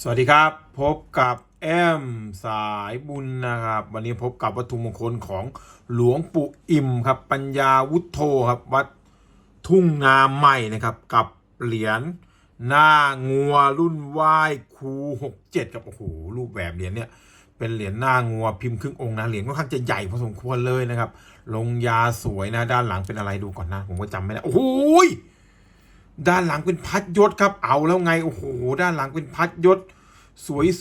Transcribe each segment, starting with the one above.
สวัสดีครับ พบกับแอมสายบุญนะครับ วันนี้พบกับวัตถุมงคลของหลวงปู่อิ่มครับ ปัญญาวุฒโธครับ วัดทุ่งนาใหม่นะครับ กับเหรียญหน้างัวรุ่นไหว้ครูหกเจ็ดครับโอ้โหรูปแบบเหรียญเนี่ย เป็นเหรียญหน้างัวพิมพ์ครึ่งองค์นะเหรียญค่อนข้างจะใหญ่พอสมควรเลยนะครับ ลงยาสวยนะด้านหลังเป็นอะไรดูก่อนนะ ผมก็จำไม่ได้โอ้โหย ด้านหลังเป็นพัดยศครับเอาแล้วไงโอ้โหด้านหลังเป็นพัดยศ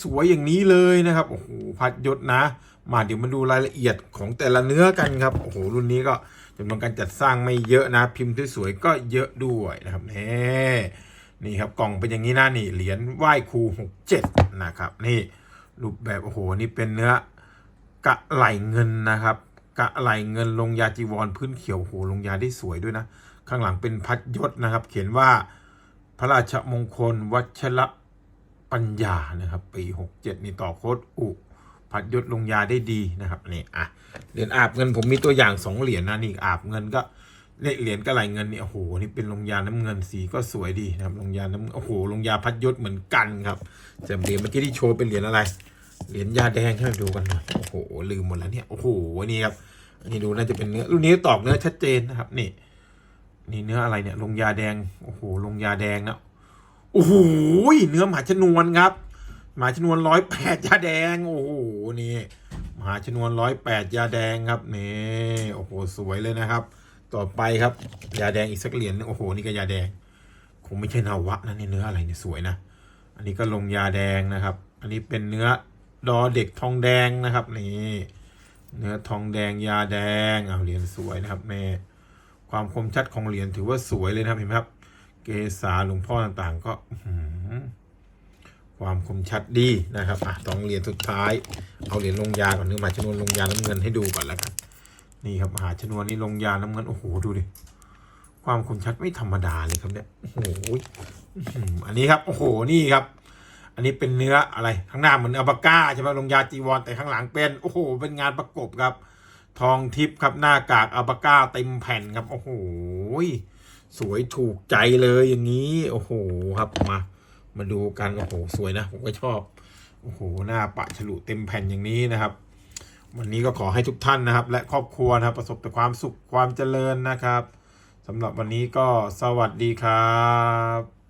สวยๆอย่างนี้เลยนะครับโอ้โหพัดยศนะ มาเดี๋ยวมาดูรายละเอียดของแต่ละเนื้อกันครับโอ้โหรุ่นนี้ก็จำนวนการจัดสร้างไม่เยอะนะ พิมพ์สวยๆก็เยอะด้วยนะครับนี่นี่ครับกล่องเป็นอย่างนี้นะนี่เหรียญไหว้ครูหกเจ็ดนะครับนี่รูปแบบโอ้โหนี่เป็นเนื้อกะไหลเงินนะครับ กะไหลเงินลงยาจีวรพื้นเขียวโอ้โหลงยาได้สวยด้วยนะ ข้างหลังเป็นพัดยศนะครับ เขียนว่าพระราชมงคลวัชระปัญญานะครับ ปีหกเจ็ดนี่ต่อโคดอุพัดยศลงยาได้ดีนะครับนี่อะเหรียญอาบเงินผมมีตัวอย่างสองเหรียญนะนี่อาบเงินก็เนี่ยเหรียญกระไหลเงินเนี่ยโอ้โหนี่เป็นลงยาน้ำเงินสีก็สวยดีนะครับลงยาน้ำโอ้โหลงยาพัดยศเหมือนกันครับแต่เหรียญเมื่อกี้ที่โชว์เป็นเหรียญอะไรเหรียญยาแดงให้ดูกันหน่อยโอ้โหลืมหมดแล้วเนี่ยโอ้โหนี่ครับนนี้ดูน่าจะเป็นเนื้อรุ่นนี้ตอกเนื้อชัดเจนนะครับนี่ นี่เนื้ออะไรเนี่ยลงยาแดง โอ้โหลงยาแดงนะโอ้โหเนื้อมหาชนวนครับมหาชนวนร้อยแปดยาแดง โอ้โหนี่มหาชนวนร้อยแปดยาแดงครับนี่โอ้โหสวยเลยนะครับ ต่อไปครับยาแดงอีกสักเหรียญโอ้โหนี่ก็ยาแดง คงไม่ใช่นาวะนะนี่เนื้ออะไรเนี่ยสวยนะอันนี้ก็ลงยาแดงนะครับ อันนี้เป็นเนื้อดอเด็กทองแดงนะครับนี่เนื้อทองแดงยาแดงเอาเหรียญสวยนะครับแม่ ความคมชัดของเหรียญถือว่าสวยเลยนะครับเห็นไหมครับ เกษาหลวงพ่อต่างๆ ก็ความคมชัดดีนะครับอะสองเหรียญสุดท้าย เอาเหรียญลงยาก่อนนึกมาชนวนลงยาน้ำเงินให้ดูก่อนแล้วกันนี่ครับมหาชนวนนี่ลงยาน้ำเงินโอ้โหดูดิความคมชัดไม่ธรรมดาเลยครับเนี่ยโอ้โหอันนี้ครับโอ้โหนี่ครับ อันนี้เป็นเนื้ออะไรข้างหน้าเหมือนอัลปาก้าใช่ไหมลงยาจีวรแต่ข้างหลังเป็นโอ้โหเป็นงานประกบครับ ทองทิพย์ครับหน้ากากอัลปาก้าเต็มแผ่นครับ โอ้โหสวยถูกใจเลยอย่างนี้ โอ้โหครับมา มาดูกันโอ้โหสวยนะ ผมก็ชอบ โอ้โหหน้าปะฉลุเต็มแผ่นอย่างนี้นะครับ วันนี้ก็ขอให้ทุกท่านนะครับ และครอบครัวนะครับ ประสบแต่ความสุขความเจริญนะครับสำหรับวันนี้ก็สวัสดีครับ